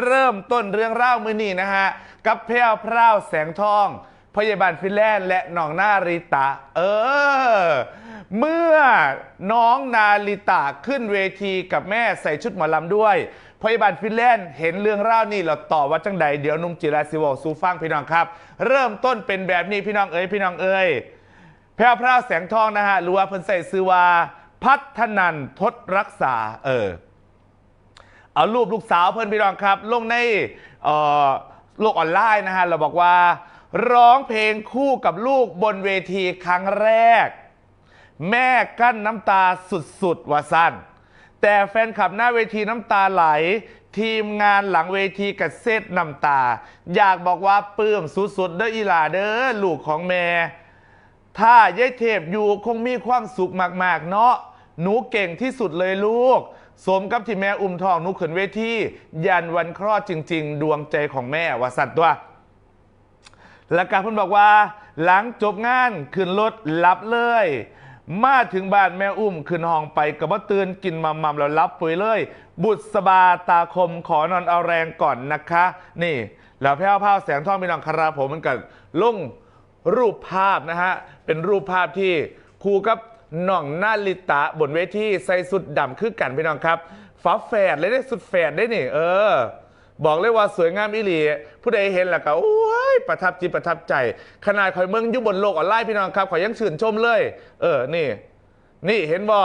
เริ่มต้นเรื่องเล่ามือนี้นะฮะ กับแพรวพราวแสงทองพยาบาลฟินแลนด์และน้องนาริตะ เออ เมื่อน้องนาริตะขึ้นเวทีกับแม่ใส่ชุดหมอลำด้วยพยาบาลฟินแลนด์เห็นเรื่องเล่านี่เราต่อว่าจังใดเดี๋ยวนุ่มจิราสิวอกสูฟังพี่น้องครับ เริ่มต้นเป็นแบบนี้พี่น้องเอ้ยพี่น้องเอ้ยแพรวพราวแสงทองนะฮะหรือว่าเพิ่นใส่ซื้อว่าพัฒนันทศรักษา เออ เอารูปลูกสาวเพื่อนพี่น้องครับ ลงในโลกออนไลน์นะฮะเราบอกว่า ร้องเพลงคู่กับลูกบนเวทีครั้งแรก แม่กั้นน้ำตาสุดๆว่าสั้น แต่แฟนคลับหน้าเวทีน้ำตาไหล ทีมงานหลังเวทีกับเซตน้ำตา อยากบอกว่าปลื้มสุดๆเด้ออีหลาเด้อลูกของแม่ ถ้ายายเทพอยู่คงมีความสุขมากๆ เนาะหนูเก่งที่สุดเลยลูก สมกับที่แม่อุ้มทองนูขึ้นเวทียันวันคลอดจริง ๆ ดวงใจของแม่ว่าสัตว์ตัวและการพิ่นบอกว่า หลังจบงานขึ้นรถรับเลย มาถึงบ้านแม่อุ้มขึ้นห้องไปกับว่าตื่นกินมัมมัมแล้วรับปุ๋ยเลย บุตรสบาตาคมขอนอนเอาแรงก่อนนะคะ นี่ แล้วแพ้วพาวแสงทองพี่น้องคาราผมมันกับลงรูปภาพนะฮะ เป็นรูปภาพที่ครูกับ น้องนาลิตะบนเวทีใส่สุดดำคือกันพี่น้องครับฝาแฝดเลยได้สุดแฝดได้นี่ เออ บอกเลยว่าสวยงามอิหลีผู้ใดเห็นแล้วก็โอ้ยประทับจิตประทับใจ ขนาดข่อยเมืองอยู่บนโลกออนไลน์พี่น้องครับข่อยยังชื่นชมเลย เออนี่ นี่เห็นบอ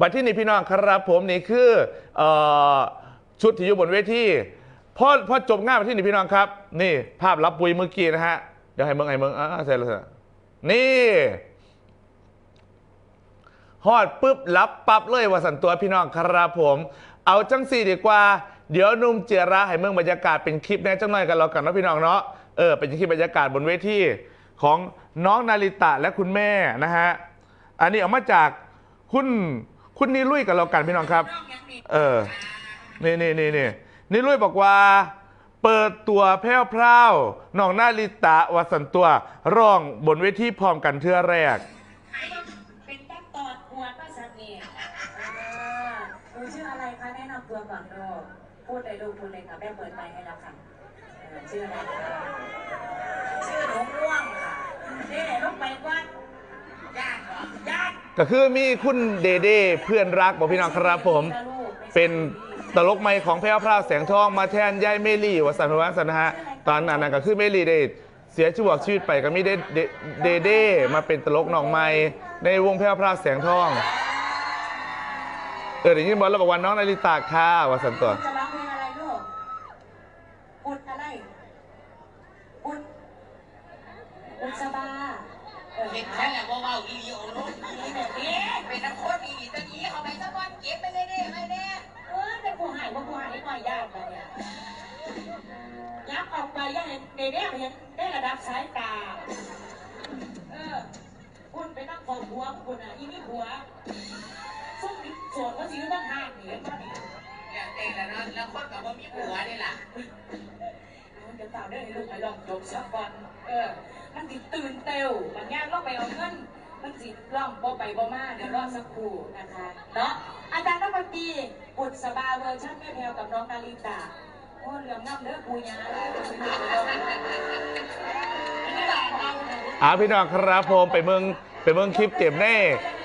บัตรที่นี่พี่น้องครับผมนี่คือเออชุดที่อยู่บนเวทีพอพอจบงานบัตรที่นี่พี่น้องครับ นี่ ภาพรับปุยเมื่อกี้นะฮะ เดี๋ยวให้เมืองให้เมืองอ่าใส่เลยนี่ ฮอดปุ๊บรับปั๊บเลยว่าสันตัวพี่น้องครับผม เอาจังสี่ดีกว่า เดี๋ยวนุ่มเจระให้เมืองบรรยากาศเป็นคลิปแน่จังหน่อยกันแล้วกันนาะพี่น้องเนาะเออเป็นคลิปบรรยากาศบนเวทีของน้องนาริตะและคุณแม่นะฮะอันนี้ออกมาจากคุณคุณนิลุยกันแล้วกันพี่น้องครับ เออนี่นี่นี่นี่นี่ลุยบอกว่าเปิดตัวแพ้วพราวน้องนาริตะวสันตัวร้องบนเวทีพร้อมกันเทื่อแรก คะแนะนำตัวก่อนดูพูดเลยดูพูดเลยค่ะแม่เปิดไมค์ให้แล้วค่ะเออชื่ออะไรคะชื่อหนูม่วงค่ะนี่ลูกไปวัดญาติเหรอญาติก็คือมีคุณเดเด้เพื่อนรักบอกพี่น้องครับผม เป็นตลกใหม่ของแพ้วพราวแสงทองมาแทนยายเมลี่วสันต์วัฒน์สันนะฮะตอนนั้นนะก็คือเมลี่ได้เสียชีวิตชีวิตไปก็มีเดเดเดเด้มาเป็นตลกหนองใหม่ในวงแพ้วพราวแสงทอง เออเดี๋ยวนี้บอกแล้วบอกว่าน้องนาริตาค่ะวสันต์ตัวจะร้องเพลงอะไรลูกอุดอะไรอุดอุดสบาเออเห็นแค่แหละว่าว่าอีลีโอโลกอีหลีแบบนี้เป็นนักโทษอีลีตะกี้เขาไปสักวันเก็บไปเลยเด้ไปเด้เออเป็นผู้หายว่าผู้หายไม่ก็ยากเลยเนี่ยยับออกไปยังเห็นเนี้ยเห็นได้ระดับสายตา เออคุณไปนั่งฟองหัวคุณอะอีนี่หัว ซึ่งส่วนก็สีตั้งห้างนี่มาเนี่ยอยากเต้นแล้วเนาะแล้วคนกับว่ามีผัวนี่ล่ะมันจะต่าได้ให้ลูกไปลองจบสักวันเออ มันติดตื่นเต้วมันยากลองไปเอาเงินมันสิล่องบ่ไปบ่มาเดี๋ยวรอสักครู่นะคะเนาะอาจารย์นักดนตรีบุตรสบาเวอร์ชันแม่แพลวกับน้องนาลิตา โอ้เหลือมน้ำเด้อปูยาไม่ได้เราพี่น้องครับผมไปเมืองไปเมืองคลิปเต็มแน่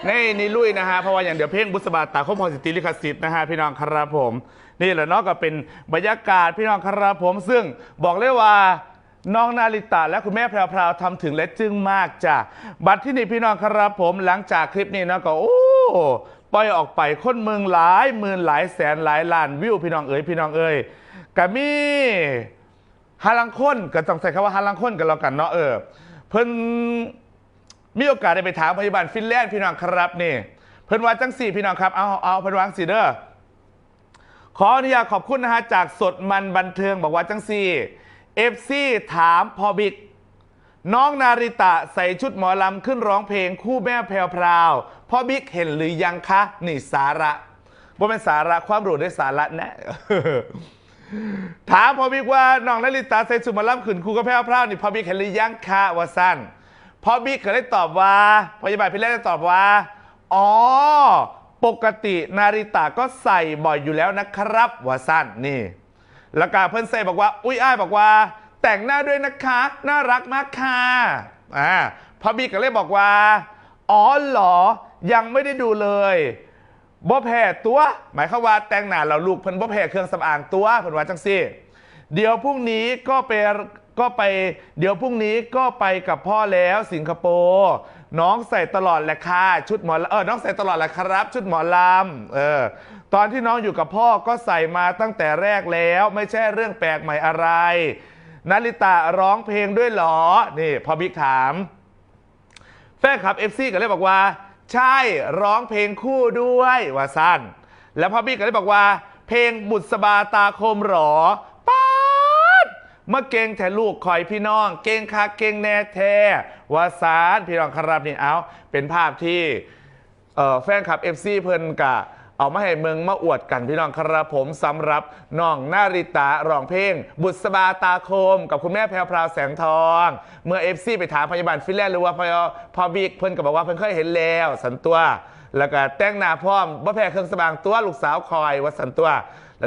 แน่นี่ลุยนะฮะเพราะว่าอย่างเดี๋ยวเพลงบุษบาตาคมพอสิทธิลิขสิทธิ์นะฮะพี่น้องครับผม นี่แหละเนาะก็เป็นบรรยากาศพี่น้องครับผม ซึ่งบอกเลยว่าน้องนาริตาและคุณแม่แพรวๆทำถึงและจึ้งมากจ้ะบัตรที่นี่พี่น้องครับผมหลังจากคลิปนี้นะก็โอ้ปล่อยออกไปคนเมืองหลายหมื่นหลายแสนหลายล้านวิวพี่น้องเอ๋ยพี่น้องเอ๋ย กะมีฮาลังค้นก็ต้องใส่คำว่าฮาลังค้นกันแล้วกันเนาะเออเพิ่นมีโอกาสได้ไปถามพยาบาลฟินแลนด์พี่น้องครับนี่ เพิ่นว่าจังสี่พี่น้องครับเอาเอาเพิ่นวาจังสี่เด้อขออนุญาตขอบคุณนะฮะจากสดมันบันเทิงบอกว่าจังสี่เอฟซีถามพอบิกน้องนาริตะใส่ชุดหมอลำขึ้นร้องเพลงคู่แม่แพรวพราวพ่อบิ๊กเห็นหรือยังคะ นี่สาระว่าเป็นสาระความรู้ด้สาระนะ ถามพอบิ๊กว่าน้องนาริตาใส่สุมาล่ำขืนครูก็แพ้วพราวนี่พอบิ๊กเห็นหรือยังคะว่าสั้นพอบิ๊กก็ได้ตอบว่าพยาบาลพี่เล่ได้ตอบว่า อ๋อ ปกตินาริตะก็ใส่บ่อยอยู่แล้วนะครับว่าสั้นนี่แล้วก็เพื่อนเซบอกว่า อุ้ยอ้ายบอกว่า แต่งหน้าด้วยนะคะ น่ารักมากค่ะอ่าพอบีก็เลยบอกว่า อ๋อเหรอยังไม่ได้ดูเลย บ่แพ้ตัว หมายความว่าแต่งหน้าเราลูกเพิ่นบ่แพ้เครื่องสำอางตัวเพิ่นว่าจังซี่ เดี๋ยวพรุ่งนี้ก็ไปก็ไป เดี๋ยวพรุ่งนี้ก็ไปกับพ่อแล้วสิงคโปร์น้องใส่ตลอดแหละค่ะชุดหมอเออน้องใส่ตลอดแหละครับ ชุดหมอลำเออตอนที่น้องอยู่กับพ่อก็ใส่มาตั้งแต่แรกแล้ว ไม่ใช่เรื่องแปลกใหม่อะไรนาริตะร้องเพลงด้วยเหรอนี่พอบิ๊กถาม แฟนคลับ FC ก็เลยบอกว่า ใช่ร้องเพลงคู่ด้วยว่าสั้น แล้วพ่อบี้ก็เลยบอกว่า เพลงบุษบาตาคมหรอป๊าดเมื่อเก่งแทลูกคอยพี่น้อง เก่งคักเก่งแน่แท้ว่าซานพี่น้องครับนี่เอาเป็นภาพที่แฟนคลับเอฟซีเพิ่นกะ เอามาให้เมืองมาอวดกันพี่น้องครับผมสำหรับน้องนาริตาร้องเพลง บุษบาตาคม กับคุณแม่แพรวพราวแสงทอง เมื่อ FC ไปถามพยาบาลฟินแลนด์หรือว่าพอพอบิ๊กเพิ่นก็บอกว่าเพิ่นเคยเห็นแล้วสันตัว แล้วก็แต่งหน้าพร้อมบ่แพ้เครื่องสำอางตัวลูกสาวคอยว่าสันตัว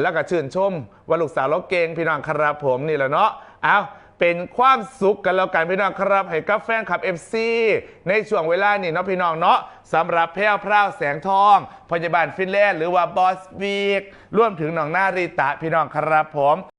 แล้วก็ชื่นชมว่าลูกสาวเราเก่งพี่น้องครับผมนี่แหละเนาะเอา เป็นความสุขกันแล้วกันพี่น้องครับให้กับแฟนคลับ FC ในช่วงเวลานี้เนาะพี่น้องเนาะสำหรับแพรวพราวแสงทอง พยาบาลฟินแลนด์หรือว่าบอสวีกรวมถึงน้องนาริตะพี่น้องครับผม